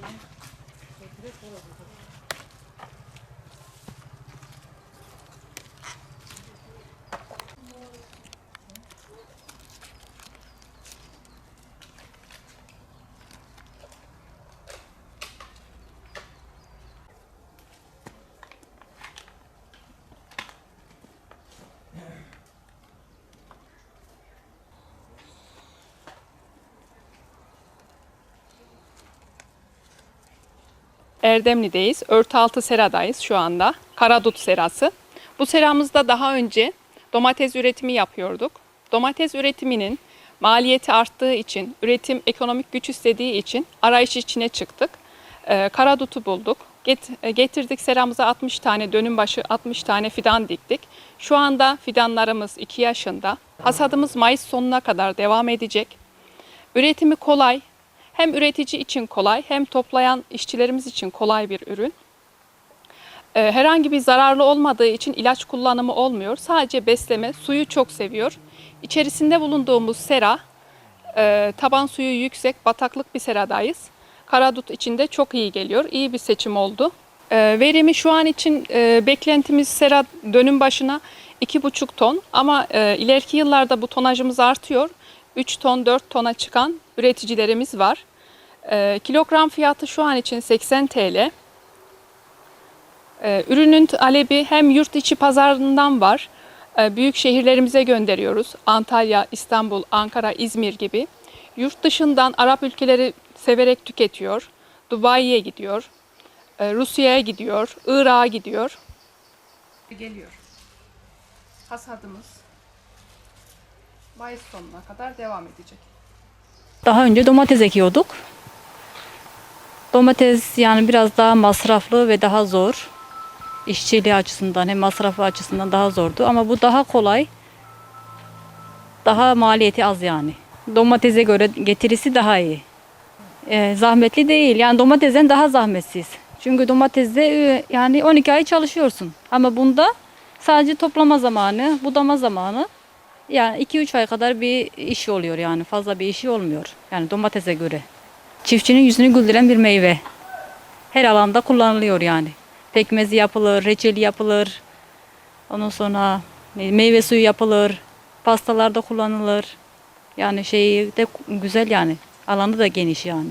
그래서 그래, 그래, 그래. Erdemli'deyiz. Örtü altı seradayız şu anda. Karadut serası. Bu seramızda daha önce domates üretimi yapıyorduk. Domates üretiminin maliyeti arttığı için, üretim ekonomik güç istediği için arayış içine çıktık. Ee, Karadut'u bulduk. Get- e, getirdik seramıza 60 tane dönüm başı 60 tane fidan diktik. Şu anda fidanlarımız 2 yaşında. Hasadımız Mayıs sonuna kadar devam edecek. Üretimi kolay. Hem üretici için kolay hem toplayan işçilerimiz için kolay bir ürün. Ee, herhangi bir zararlı olmadığı için ilaç kullanımı olmuyor. Sadece besleme, suyu çok seviyor. İçerisinde bulunduğumuz sera, e, taban suyu yüksek, bataklık bir seradayız. Karadut içinde çok iyi geliyor. İyi bir seçim oldu. Ee, verimi şu an için e, beklentimiz sera dönüm başına 2,5 ton ama e, ileriki yıllarda bu tonajımız artıyor. 3 ton 4 tona çıkan üreticilerimiz var. E, kilogram fiyatı şu an için 80 TL. E, ürünün talebi hem yurt içi pazarından var. e, büyük şehirlerimize gönderiyoruz. Antalya, İstanbul, Ankara, İzmir gibi. Yurt dışından Arap ülkeleri severek tüketiyor. Dubai'ye gidiyor. e, Rusya'ya gidiyor. Irak'a gidiyor. Geliyor. Hasadımız Mayıs sonuna kadar devam edecek. Daha önce domates ekiyorduk. Domates yani biraz daha masraflı ve daha zor. İşçiliği açısından hem masrafı açısından daha zordu ama bu daha kolay. Daha maliyeti az yani. Domatese göre getirisi daha iyi. Ee, zahmetli değil. Yani domatesten daha zahmetsiz. Çünkü domatesde e, yani 12 ay çalışıyorsun. Ama bunda sadece toplama zamanı, budama zamanı yani 2-3 ay kadar bir iş oluyor yani. Fazla bir işi olmuyor. Yani domatese göre. Çiftçinin yüzünü güldüren bir meyve. Her alanda kullanılıyor yani. Pekmezi yapılır, reçeli yapılır. Ondan sonra ne- meyve suyu yapılır. Pastalarda kullanılır. Yani şeyi de güzel yani. Alanı da geniş yani.